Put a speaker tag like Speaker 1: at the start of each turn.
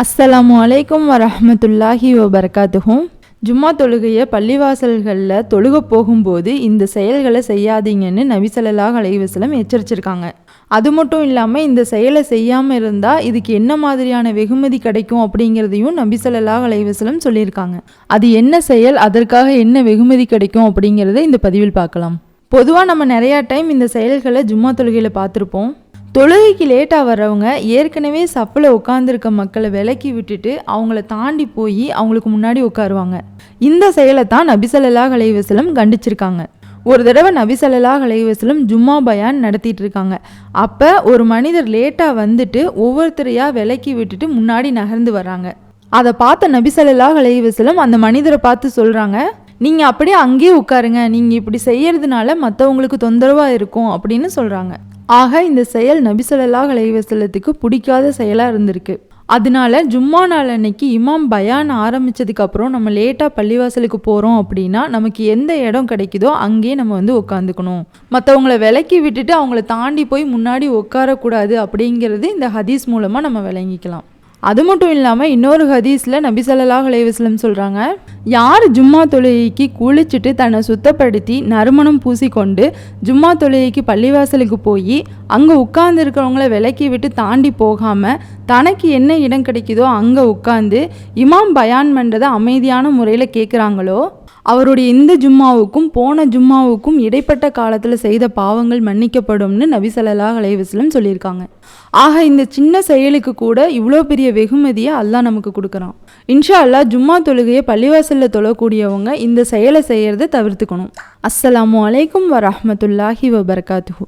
Speaker 1: அஸ்ஸலாமு அலைக்கும் வரஹ்மத்துல்லாஹி வபரகாத்துஹும் ஜும்மா தொழுகையை பள்ளிவாசல்களில் தொழுக போகும்போது இந்த செயல்களை செய்யாதீங்கன்னு நபி அலைவசலம் எச்சரிச்சிருக்காங்க. அது மட்டும் இல்லாமல் இந்த செயலை செய்யாமல் இருந்தால் இதுக்கு என்ன மாதிரியான வெகுமதி கிடைக்கும் அப்படிங்கிறதையும் நபி அலைவசலம் சொல்லியிருக்காங்க. அது என்ன செயல் அதற்காக என்ன வெகுமதி கிடைக்கும் அப்படிங்கிறத இந்த பதிவில் பார்க்கலாம். பொதுவாக நம்ம நிறையா டைம் இந்த செயல்களை ஜும்மா தொழுகையில் பார்த்துருப்போம். தொழுகைக்கு லேட்டாக வர்றவங்க ஏற்கனவே சப்பில் உட்காந்துருக்க மக்களை விலக்கி விட்டுட்டு அவங்கள தாண்டி போய் அவங்களுக்கு முன்னாடி உட்காருவாங்க. இந்த செயலை தான் நபிசல்லா கலைவசலம் கண்டிச்சிருக்காங்க. ஒரு தடவை நபிசல்லா கலைவசலம் ஜும்மா பயான் நடத்திட்டு இருக்காங்க. அப்போ ஒரு மனிதர் லேட்டாக வந்துட்டு ஒவ்வொருத்தரையாக விலக்கி விட்டுட்டு முன்னாடி நகர்ந்து வர்றாங்க. அதை பார்த்த நபிசல்லா கலைவசலம் அந்த மனிதரை பார்த்து சொல்கிறாங்க நீங்கள் அப்படியே அங்கேயே உட்காருங்க. நீங்கள் இப்படி செய்யறதுனால மற்றவங்களுக்கு தொந்தரவாக இருக்கும் அப்படின்னு சொல்கிறாங்க ஆக இந்த செயல் நபிசல்லா அலைவசல்லத்துக்கு பிடிக்காத செயலாக இருந்திருக்கு. அதனால ஜும்மா நாள் அன்னைக்கு இமாம் பயான் ஆரம்பித்ததுக்கப்புறம் நம்ம லேட்டாக பள்ளிவாசலுக்கு போகிறோம் அப்படின்னா நமக்கு எந்த இடம் கிடைக்குதோ அங்கேயே நம்ம வந்து உட்காந்துக்கணும். மற்றவங்கள விலக்கி விட்டுட்டு அவங்கள தாண்டி போய் முன்னாடி உட்காரக்கூடாது அப்படிங்கிறது இந்த ஹதீஸ் மூலமாக நம்ம விளங்கிக்கலாம். அது மட்டும் இல்லாமல் இன்னொரு ஹதீஸில் நபி சல்லாஹ் அலைவாஸ்லம் சொல்கிறாங்க யார் ஜும்மா தொழுகைக்கு குளிச்சுட்டு தன்னை சுத்தப்படுத்தி நறுமணம் பூசிக்கொண்டு ஜும்மா தொழுகைக்கு பள்ளிவாசலுக்கு போய் அங்கே உட்கார்ந்து இருக்கிறவங்கள விலக்கி விட்டு தாண்டி போகாமல் தனக்கு என்ன இடம் கிடைக்குதோ அங்கே உட்காந்து இமாம் பயான் பண்ணுறதை அமைதியான முறையில் கேட்குறாங்களோ அவருடைய இந்த ஜும்மாவுக்கும் போன ஜும்மாவுக்கும் இடைப்பட்ட காலத்தில் செய்த பாவங்கள் மன்னிக்கப்படும்னு நபிசல்லாஹ் அலைவாஸ்லம் சொல்லியிருக்காங்க. ஆக இந்த சின்ன செயலுக்கு கூட இவ்வளோ பெரிய வெகுமதியை அல்லாஹ் நமக்கு கொடுக்குறான். இன்ஷா அல்லாஹ் ஜும்மா தொழுகையை பள்ளிவாசலில் தொழக்கூடியவங்க இந்த செயலை செய்கிறத தவிர்த்துக்கணும். அஸ்ஸலாமு அலைக்கும் வரமத்துல்லாஹி வபரகாத்துஹு.